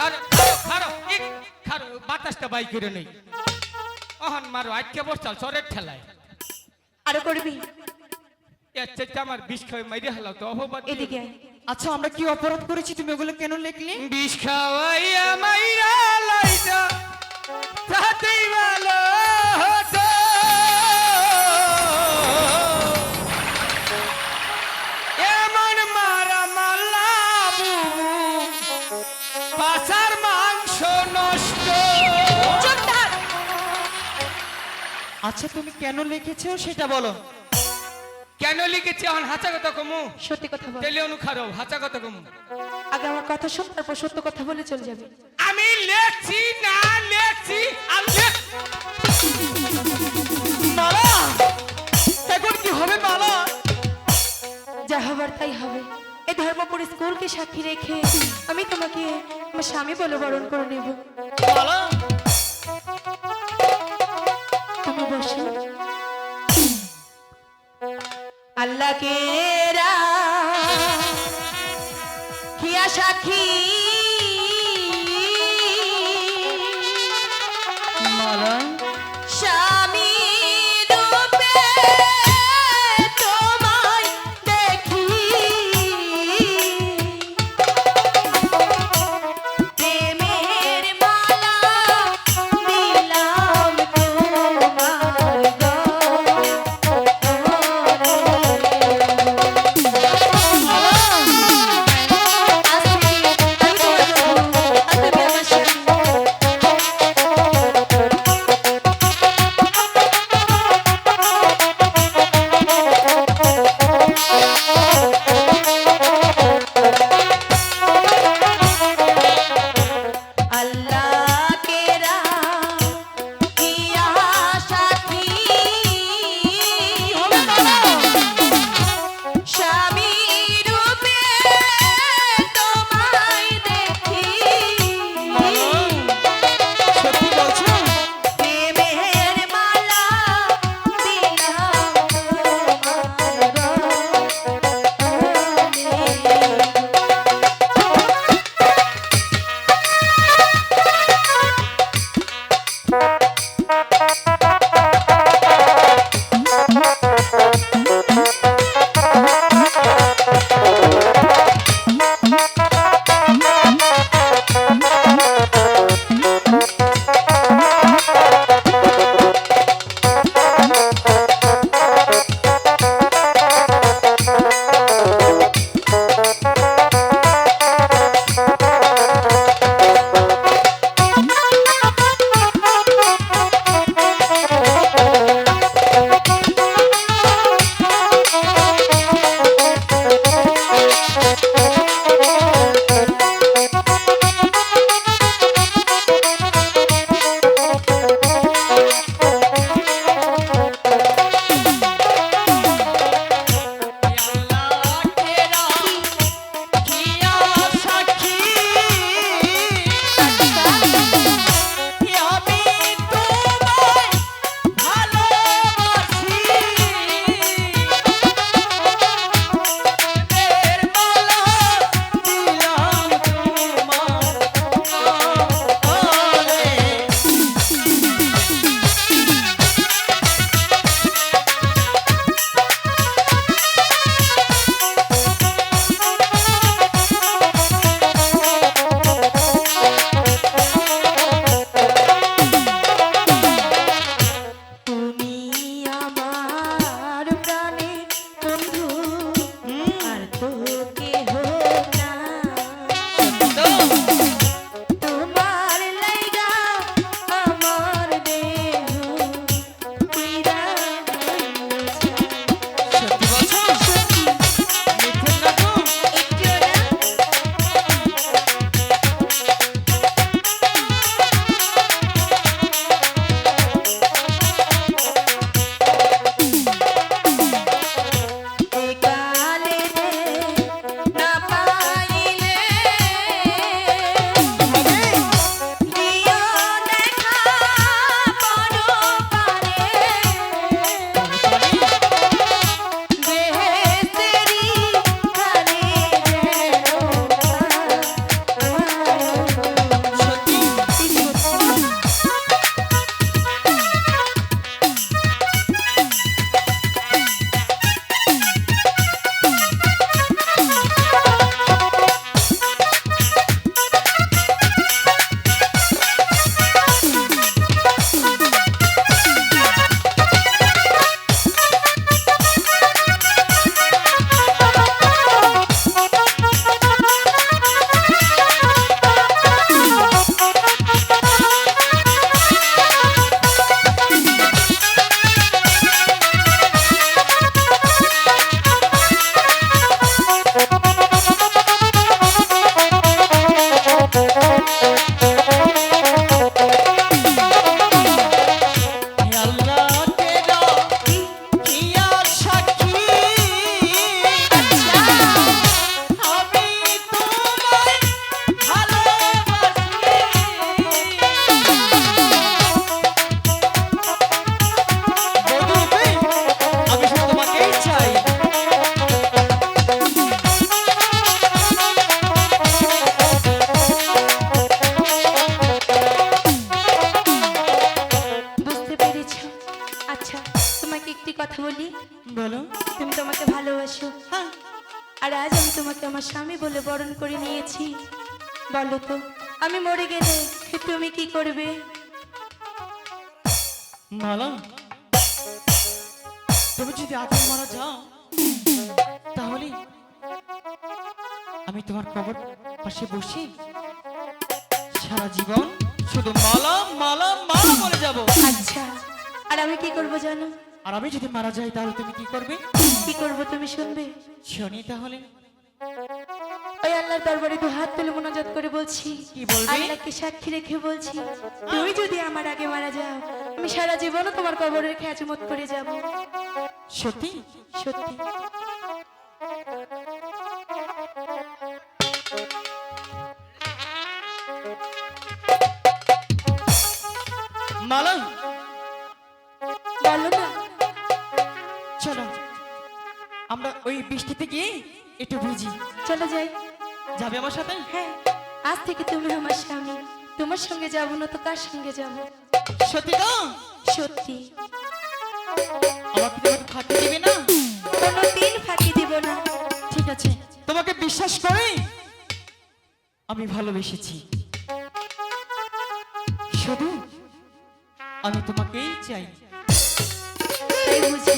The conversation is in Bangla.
খারো খারো খারো বাতাসটা বাই করে নেই। অহন মারো আজকে বসছাল সরের ঠেলায়। আরও করবি? আমার বিষ খাওয়াই মাইরে হালাও তো অপবাদ এদিকে আচ্ছা আমরা কি অপরাধ করেছি? তুমি ওগুলো কেন লিখলি? বিষ খাওয়াইয়া মাইরা লাইটা তাতেই ভালো। আচ্ছা তুমি কেন লিখেছো সেটা বলো। কেন লিখেছি? এখন হাঁচা কথা কমু। সত্যি কথা বল। তেলে অনুখারো হাঁচা কথা কমু। আগে আমার কথা শোন তারপর সত্য কথা বলে চলে যাবে। আমি লেখছি না লেখছি আমি মালা এখন কি হবে মালা যা হবার তাই হবে। এই ধর্মপুর স্কুলকে সাক্ষী রেখে আমি তোমাকে আমার স্বামী বলে বরণ করে নেব। মালা আল্লাহকে আশা সাক্ষী আর আজ আমি তোমাকে আমার স্বামী বলে বরণ করে নিয়েছি। বলো তো আমি মরে গেলে তুমি কি করবে? মালা তুমি যদি আগে মারা যাও তাহলে আমি তোমার কবর পাশে বসে। সারা জীবন শুধু মালা মালা মালা বলে যাব। আচ্ছা আর আমি কি করব জানো? আর আমি যদি মারা যাই তাহলে তুমি কি করবে? কি করব তুমি শুনবে? শুনি তাহলে। ওই আল্লাহর দরবারে দু হাত তুলে মোনাজাত করে বলছি। কি বলবি? আল্লাহকে সাক্ষী রেখে বলছি তুমি যদি আমার আগে মারা যাও আমি সারা জীবনও তোমার কবর রেখে আজমত করে যাব। সত্যি? সত্যি। মালা বৃষ্টিতে গিয়ে একটু ভিজি চলো যাই। যাবে আমার সাথে? হ্যাঁ আজ থেকে তুমি আমার স্বামী। তোমার সঙ্গে যাব না তো কার সঙ্গে যাব? সত্যি তো? সত্যি। আমাকে তুমি ফাঁকি দিবে না? কোনো দিন ফাঁকি দিব না। ঠিক আছে তোমাকে বিশ্বাস করে আমি ভালোবেসেছি। শুধু আমি তোমাকেই চাই। তাই বুঝি।